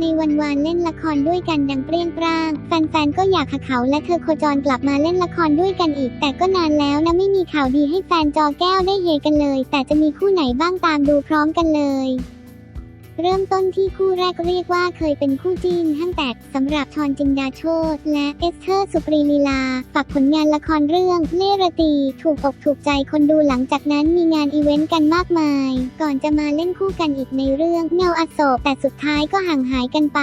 ในวันวานเล่นละครด้วยกันดังเปรี้ยงปร้าง แฟนๆ ก็อยากหาเขาและเธอโคจรกลับมาเล่นละครด้วยกันอีก แต่ก็นานแล้วนะไม่มีข่าวดีให้แฟนจอแก้วได้เฮกันเลย แต่จะมีคู่ไหนบ้างตามดูพร้อมกันเลย เริ่มต้นที่คู่แรกเรียกว่าเคยเป็นคู่จิ้นห้างแตกสำหรับชอนจินดาโชตและเอสเธอร์สุปรีลีลาฝากผลงานละครเรื่องเนรตี ถูกอกถูกใจคนดูหลังจากนั้นมีงานอีเวนต์กันมากมาย ก่อนจะมาเล่นคู่กันอีกในเรื่องเงาอโศกแต่สุดท้ายก็ห่างหายกันไป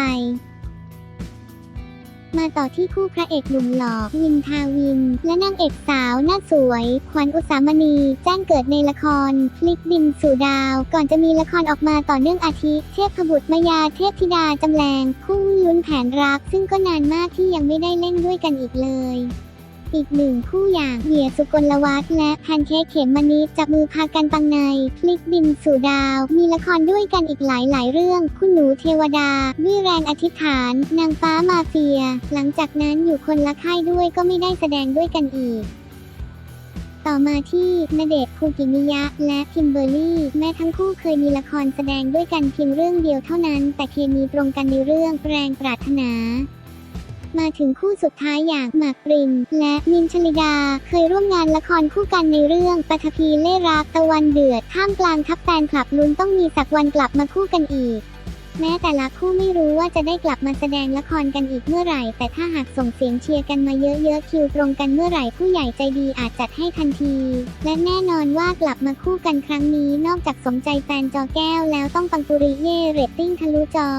มาต่อที่คู่พระเอกหนุ่มหล่อวินทาวิน และนางเอกสาวหน้าสวย ขวัญอุสามณี แจ้งเกิดในละคร พลิกบินสู่ดาว ก่อนจะมีละครออกมาต่อเนื่องอาทิเทพบุตรมายาเทพธิดาจำแรง คู่ลุ้นแผนรัก ซึ่งก็นานมากที่ยังไม่ได้เล่นด้วยกันอีกเลย อีกหนึ่งคู่อย่างเหวียสุกลวัฒน์และแพนเค้กเขมมณีจับมือพากันปังใน พลิกบินสู่ดาว มีละครด้วยกันอีกหลายหลายเรื่อง คุณหนูเทวดาวิแรงอธิษฐาน นางฟ้ามาเฟีย หลังจากนั้นอยู่คนละค่ายด้วยก็ไม่ได้แสดงด้วยกันอีกต่อมาที่ณเดชคูกิมิยะ และคิมเบอร์รี่ แม้ทั้งคู่เคยมีละครแสดงด้วยกันเพียงเรื่องเดียวเท่านั้น แต่เคมีตรงกันในเรื่องแรงปรารถนา มาถึงคู่สุดท้ายอย่างหมากปรินและมินชลิดา เคยร่วมงานละครคู่กันในเรื่องปฐพีเล่รักตะวันเดือดท่ามกลางทัพแฟนคลับลุ้นต้องมีสักวันกลับมาคู่กันอีกแม้แต่ละคู่ไม่รู้ว่าจะได้กลับมาแสดงละครกันอีกเมื่อไหร่ แต่ถ้าหากส่งเสียงเชียร์กันมาเยอะๆ คิวตรงกันเมื่อไหร่ผู้ใหญ่ใจดีอาจจัดให้ทันที และแน่นอนว่ากลับมาคู่กันครั้งนี้ นอกจากสมใจแฟนจอแก้วแล้วต้องปังปุริเย่เรตติ้งทะลุจอ